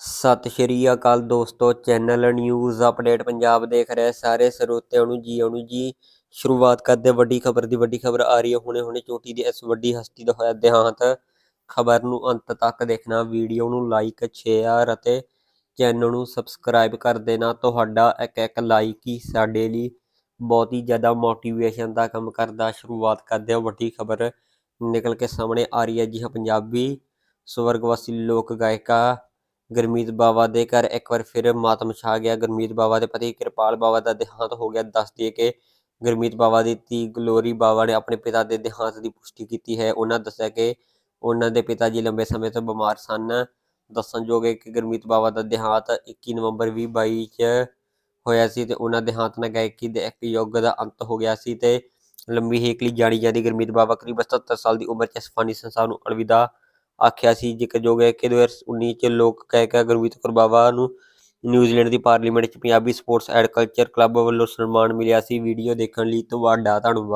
ਸਤਿ ਸ਼੍ਰੀ ਅਕਾਲ ਦੋਸਤੋ, channel news update Punjab ਦੇਖ ਰਹੇ ਸਾਰੇ ਸਰੋਤਿਆਂ ਨੂੰ ਜੀ ਆਉਣ ਜੀ। ਸ਼ੁਰੂਆਤ ਕਰਦੇ ਵੱਡੀ ਖਬਰ ਦੀ, ਵੱਡੀ ਖਬਰ ਆ ਰਹੀ ਹੈ ਹੁਣੇ ਹੁਣੇ ਚੋਟੀ ਦੀ ਇਸ ਵੱਡੀ ਹਸਤੀ ਦਾ ਹੋਇਆ ਦੇਹਾਂਤ। ਖਬਰ ਨੂੰ ਅੰਤ ਤੱਕ ਦੇਖਣਾ, ਵੀਡੀਓ ਨੂੰ ਲਾਈਕ ਸ਼ੇਅਰ ਅਤੇ ਚੈਨਲ ਨੂੰ ਸਬਸਕ੍ਰਾਈਬ ਕਰ ਦੇਣਾ। ਤੁਹਾਡਾ ਇੱਕ ਇੱਕ ਲਾਈਕ ਹੀ ਸਾਡੇ ਲਈ ਬਹੁਤ ਹੀ ਜ਼ਿਆਦਾ ਮੋਟੀਵੇਸ਼ਨ ਦਾ ਕੰਮ ਕਰਦਾ। ਸ਼ੁਰੂਆਤ ਕਰਦੇ ਹਾਂ ਵੱਡੀ ਖਬਰ ਨਿਕਲ ਕੇ ਸਾਹਮਣੇ ਆ ਰਹੀ ਹੈ ਜੀ ਹਾਂ ਪੰਜਾਬੀ ਸਵਰਗਵਾਸੀ ਲੋਕ ਗਾਇਕਾ ਗੁਰਮੀਤ ਬਾਵਾ ਦੇ ਘਰ ਇੱਕ ਵਾਰ ਫਿਰ ਮਾਤਮ ਛਾ ਗਿਆ। ਗੁਰਮੀਤ ਬਾਵਾ ਦੇ ਪਤੀ ਕਿਰਪਾਲ ਬਾਵਾ ਦਾ ਦੇਹਾਂਤ ਹੋ ਗਿਆ। ਦੱਸ ਦਈਏ ਕਿ ਗੁਰਮੀਤ ਬਾਵਾ ਦੀ ਧੀ ਗਲੋਰੀ ਬਾਵਾ ਨੇ ਆਪਣੇ ਪਿਤਾ ਦੇ ਦੇਹਾਂਤ ਦੀ ਪੁਸ਼ਟੀ ਕੀਤੀ ਹੈ। ਉਹਨਾਂ ਦੱਸਿਆ ਕਿ ਉਹਨਾਂ ਦੇ ਪਿਤਾ ਜੀ ਲੰਬੇ ਸਮੇਂ ਤੋਂ ਬਿਮਾਰ ਸਨ। ਦੱਸਣਯੋਗ ਹੈ ਕਿ ਗੁਰਮੀਤ ਬਾਵਾ ਦਾ ਦੇਹਾਂਤ 21 ਨਵੰਬਰ 2022 ਚ ਹੋਇਆ ਸੀ ਤੇ ਉਹਨਾਂ ਦੇਹਾਂਤ ਨਾਲ ਗਾਇਕੀ ਦੇ ਇੱਕ ਯੁੱਗ ਦਾ ਅੰਤ ਹੋ ਗਿਆ ਸੀ ਤੇ ਲੰਬੀ ਹੇਕਲੀ ਜਾਣੀ ਜਾਂਦੀ ਗੁਰਮੀਤ ਬਾਵਾ ਕਰੀਬ 77 ਸਾਲ ਦੀ ਉਮਰ 'ਚ ਇਸ ਫਾਨੀ ਸੰਸਾਰ ਨੂੰ ਅਲਵਿਦਾ ਆਖਿਆ ਸੀ ਜ਼ਿਕਰਯੋਗ ਹੈ ਕਿ 2019 ਚ ਲੋਕ ਗਾਇਕਾ ਗੁਰਮੀਤ ਕੌਰ ਬਾਵਾ ਨੂੰ ਨਿਊਜ਼ੀਲੈਂਡ ਦੀ ਪਾਰਲੀਮੈਂਟ 'ਚ Punjabi sports and culture club ਵੱਲੋਂ ਸਨਮਾਨ ਮਿਲਿਆ ਸੀ। ਵੀਡੀਓ ਦੇਖਣ ਲਈ ਤੁਹਾਡਾ ਧੰਨਵਾਦ।